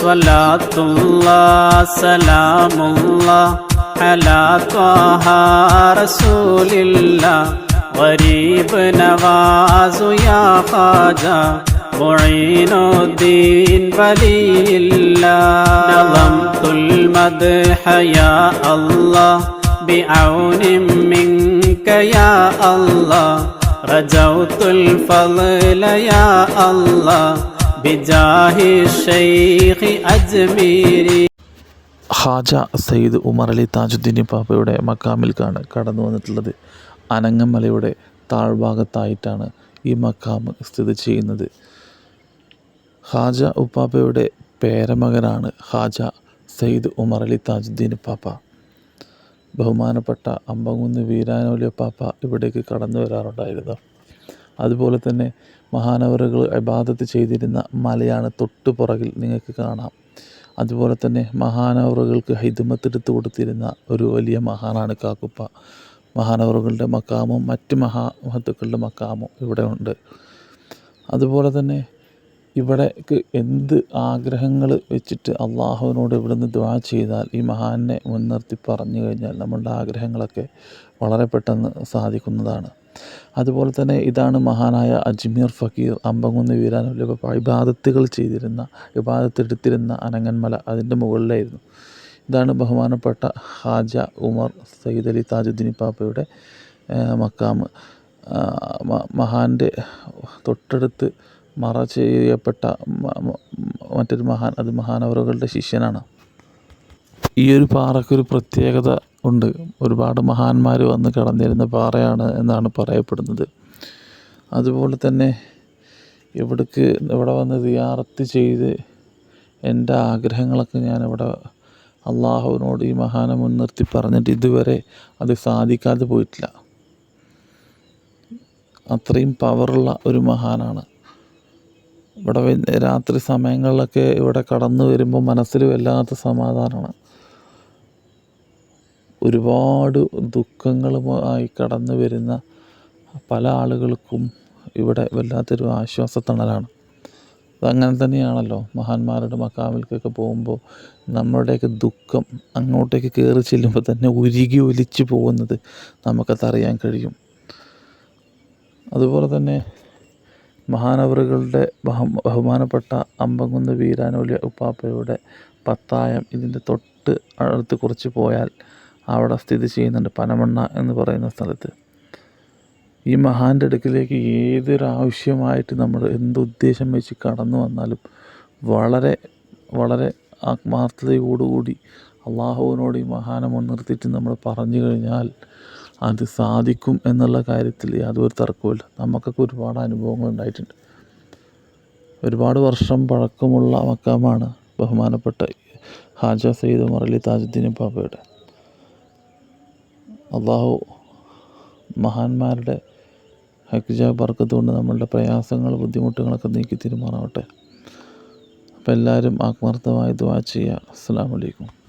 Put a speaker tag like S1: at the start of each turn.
S1: صلاة الله سلام الله على طه رسول الله غريب نواز يا خواجة معين الدين ولي الله نظمت المدح يا الله بعون منك يا الله رجوت الفضل يا الله ബിജാഹി ഷെയ്ഖ് അജ്മീരി
S2: ഹാജ സയ്യിദ് ഉമർ അലി താജുദ്ദീൻ പാപ്പയുടെ മക്കാമിൽക്കാണ് കടന്നു വന്നിട്ടുള്ളത്. അനങ്ങമലയുടെ താഴ്ഭാഗത്തായിട്ടാണ് ഈ മക്കാമ് സ്ഥിതി ചെയ്യുന്നത്. ഹാജ ഉപ്പാപ്പയുടെ പേരമകനാണ് ഹാജ സയ്യിദ് ഉമർ അലി താജുദ്ദീൻ പാപ്പ. ബഹുമാനപ്പെട്ട അമ്പങ്കുന്ന് വീരാനോലിയ പാപ്പ ഇവിടേക്ക് കടന്നു വരാറുണ്ടായിരുന്നു. അതുപോലെ തന്നെ മഹാനവറുകൾ ഇബാദത്ത് ചെയ്തിരുന്ന മലയാണ് തൊട്ടു പുറകിൽ നിങ്ങൾക്ക് കാണാം. അതുപോലെ തന്നെ മഹാനവറുകൾക്ക് ഹിദ്മത്തെടുത്ത് കൊടുത്തിരുന്ന ഒരു വലിയ മഹാനാണ് കാക്കുപ്പ. മഹാനവറുകളുടെ മക്കാമും മറ്റ് മഹാമഹത്തുക്കളുടെ മക്കാമും ഇവിടെ ഉണ്ട്. അതുപോലെ തന്നെ ഇവിടേക്ക് എന്ത് ആഗ്രഹങ്ങൾ വെച്ചിട്ട് അള്ളാഹുവിനോട് ഇവിടുന്ന് ദ്വാ ചെയ്താൽ ഈ മഹാനെ മുൻനിർത്തി പറഞ്ഞു കഴിഞ്ഞാൽ നമ്മളുടെ ആഗ്രഹങ്ങളൊക്കെ വളരെ പെട്ടെന്ന് സാധിക്കുന്നതാണ്. അതുപോലെ തന്നെ ഇതാണ് മഹാനായ അജ്മീർ ഫക്കീർ അമ്പങ്കുന്ന് വീരാനുള്ള ഇബാദത്തുകൾ ചെയ്തിരുന്ന ഇബാദത്തെടുത്തിരുന്ന അനങ്ങന്മല അതിന്റെ മുകളിലായിരുന്നു. ഇതാണ് ബഹുമാനപ്പെട്ട ഹാജ ഉമർ സയ്യിദ് അലി താജുദ്ദീൻ പാപ്പയുടെ മക്കാമ് മഹാന്റെ തൊട്ടടുത്ത് മറ ചെയ്യപ്പെട്ട മറ്റൊരു മഹാൻ അത് മഹാനവറുകളുടെ ശിഷ്യനാണ്. ഈ ഒരു പാറയ്ക്കൊരു പ്രത്യേകത ഉണ്ട്. ഒരുപാട് മഹാന്മാർ വന്ന് കടന്നിരുന്ന പാറയാണ് എന്നാണ് പറയപ്പെടുന്നത്. അതുപോലെ തന്നെ ഇവിടേക്ക് ഇവിടെ വന്ന് ദിയാറത്ത് ചെയ്ത് എന്റെ ആഗ്രഹങ്ങളൊക്കെ ഞാനിവിടെ അള്ളാഹുവിനോട് ഈ മഹാനെ മുൻനിർത്തി പറഞ്ഞിട്ട് ഇതുവരെ അത് സാധിക്കാതെ പോയിട്ടില്ല. അത്രയും പവറുള്ള ഒരു മഹാനാണ്. ഇവിടെ രാത്രി സമയങ്ങളിലൊക്കെ ഇവിടെ കടന്നു വരുമ്പോൾ മനസ്സിൽ വല്ലാത്ത സമാധാനമാണ്. ഒരുപാട് ദുഃഖങ്ങളുമായി കടന്നു വരുന്ന പല ആളുകൾക്കും ഇവിടെ വല്ലാത്തൊരു ആശ്വാസത്തണലാണ്. അതങ്ങനെ തന്നെയാണല്ലോ. മഹാന്മാരുടെ മക്കാമിലേക്കൊക്കെ പോകുമ്പോൾ നമ്മുടെയൊക്കെ ദുഃഖം അങ്ങോട്ടേക്ക് കയറി ചെല്ലുമ്പോൾ തന്നെ ഉരുകി ഒലിച്ചു പോകുന്നത് നമുക്കത് അറിയാൻ കഴിയും. അതുപോലെ തന്നെ മഹാനവറുകളുടെ ബഹുമാനപ്പെട്ട അമ്പങ്കുന്ന് വീരാനോലി ഉപ്പാപ്പയുടെ പത്തായം ഇതിന്റെ തൊട്ട് അടുത്ത് കുറച്ച് പോയാൽ അവിടെ സ്ഥിതി ചെയ്യുന്നുണ്ട്. പനമണ്ണ എന്ന് പറയുന്ന സ്ഥലത്ത്. ഈ മഹാന്റെ അടുക്കിലേക്ക് ഏതൊരാവശ്യമായിട്ട് നമ്മൾ എന്തുദ്ദേശം വെച്ച് കടന്നു വന്നാലും വളരെ വളരെ ആത്മാർത്ഥതയോടുകൂടി അള്ളാഹുവിനോട് ഈ മഹാനെ മുൻനിർത്തിയിട്ട് നമ്മൾ പറഞ്ഞു കഴിഞ്ഞാൽ അത് സാധിക്കും എന്നുള്ള കാര്യത്തിൽ യാതൊരു തർക്കവുമില്ല. നമുക്കൊക്കെ ഒരുപാട് അനുഭവങ്ങൾ ഉണ്ടായിട്ടുണ്ട്. ഒരുപാട് വർഷം പഴക്കമുള്ള മക്കാമാണ് ബഹുമാനപ്പെട്ട ഹാജ സയ്യിദ് മറലി താജുദ്ദീൻ പാപ്പയുടെ. അള്ളാഹു മഹാന്മാരുടെ ഹക്ജ ബർക്കത്ത് കൊണ്ട് നമ്മളുടെ പ്രയാസങ്ങൾ ബുദ്ധിമുട്ടുകളൊക്കെ നീക്കി തീരുമാറാവട്ടെ. അപ്പോൾ എല്ലാവരും ആത്മാർത്ഥമായി ദുവാ ചെയ്യുക. അസ്സാം വലൈക്കും